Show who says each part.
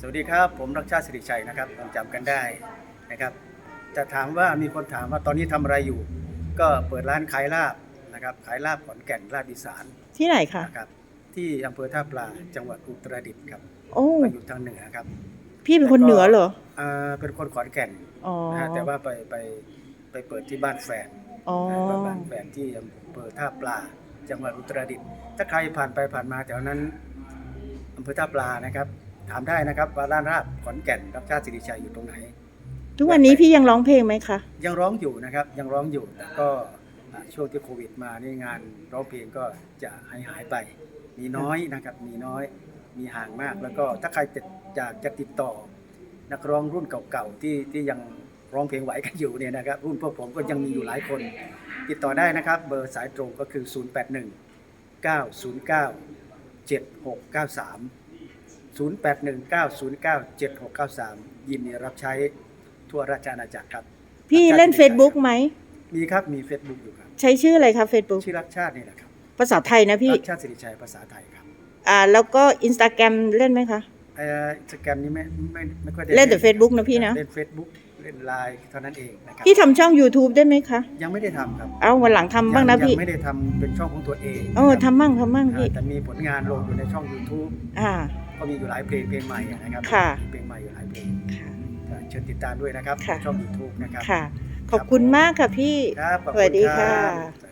Speaker 1: สวัสดีครับผมรักชาติสิริชัยนะครับยังจำกันได้นะครับ จะถามว่ามีคนถามว่าตอนนี้ทำอะไรอยู่ ก็เปิดร้านขายลาบนะครับขายลาบขอนแก่นลาบอีสาน
Speaker 2: ที่ไหนคะ
Speaker 1: นะครับที่อำเภอท่าปลาจังหวัดอุตรดิตถ์ครับ
Speaker 2: โอ้
Speaker 1: ไปอยู่ทางเหนือครับ
Speaker 2: พี่เป็นคนเหนือเหรอ
Speaker 1: เอ่อเป็นคนขอนแก่น
Speaker 2: อ๋อ
Speaker 1: นะฮะแต่ว่าไปไปไปเปิดที่บ้านแฟน
Speaker 2: อ๋อ
Speaker 1: นะบ้านแฟนที่อำเภอท่าปลา จังหวัดอุตรดิตถ์ถ้าใครผ่านไปผ่านมาแถวนั้นอำเภอท่าปลานะครับ ถามได้นะครับว่าร้านราบขอนแก่นรักชาติสิริชัยอยู่ตรงไหน
Speaker 2: ทุกวันนี้พี่ยังร้องเพลงไหมคะ
Speaker 1: ยังร้องอยู่นะครับยังร้องอยู่แต่ก็อ่าช่วงที่โควิดมานี่งานร้องเพลงก็จะหายหายไป มีน้อยนะครับมีน้อยมีห่างมากแล้วก็ถ้าใครจะอยากจะติดต่อ นักร้องรุ่นเก่าๆที่ที่ยังร้องเพลงไหวกันอยู่เนี่ยนะครับ รุ่นพวกผมก็ยังมีอยู่หลายคน ติดต่อได้นะครับ เบอร์สายตรงก็คือ 081 909 7693 081 909 7693 ยินดีรับใช้ทั่วราชอาณาจักรครับ
Speaker 2: พี่เล่น Facebook ไหม
Speaker 1: มีครับมี Facebook อยู่ครับ
Speaker 2: ใช้ชื่ออะไรคะ Facebook
Speaker 1: ชื่อรักชาตินี่แหละครับ
Speaker 2: ภาษาไทยนะพี่
Speaker 1: รักชาติสิริชัยภาษาไทยครับ
Speaker 2: อ่าแล้วก็ Instagram เล่นไหมคะ
Speaker 1: เอ่อสแกรมนี้ไม่ไม่ไม่ค่อยได้
Speaker 2: เล่นแต่ Facebook นะพี่นะ
Speaker 1: เล่น Facebook เล่นไลน์เท่านั้นเองนะครับ
Speaker 2: พี่ทำช่อง YouTube ได้ไหมคะ
Speaker 1: ยังไม่ได้ทำครับ
Speaker 2: เอาวันหลังทำบ้างนะ
Speaker 1: ยั
Speaker 2: พี่
Speaker 1: ไม่ได้ทำเป็นช่องของตัวเอง
Speaker 2: เออ
Speaker 1: นะครับ
Speaker 2: ทำบ้างทำบ้าง
Speaker 1: อ่า
Speaker 2: พี่
Speaker 1: แต่มีผลงานลงอยู่ในช่อง YouTube
Speaker 2: อ่า
Speaker 1: ก็มีอยู่หลายเพลงเพลงใหม่อะนะครับ
Speaker 2: ค่ะ
Speaker 1: เพลงใหม่อยู่หลายเพลง
Speaker 2: ค่ะ
Speaker 1: ก็เชิญติดตามด้วยนะครับ
Speaker 2: ค่ะ
Speaker 1: ช่อง YouTube นะครับ
Speaker 2: ค่ะ ขอบคุณมากค่ะพี่
Speaker 1: ครับขอบ
Speaker 2: สวัสดี
Speaker 1: ณรับ
Speaker 2: ค่ะ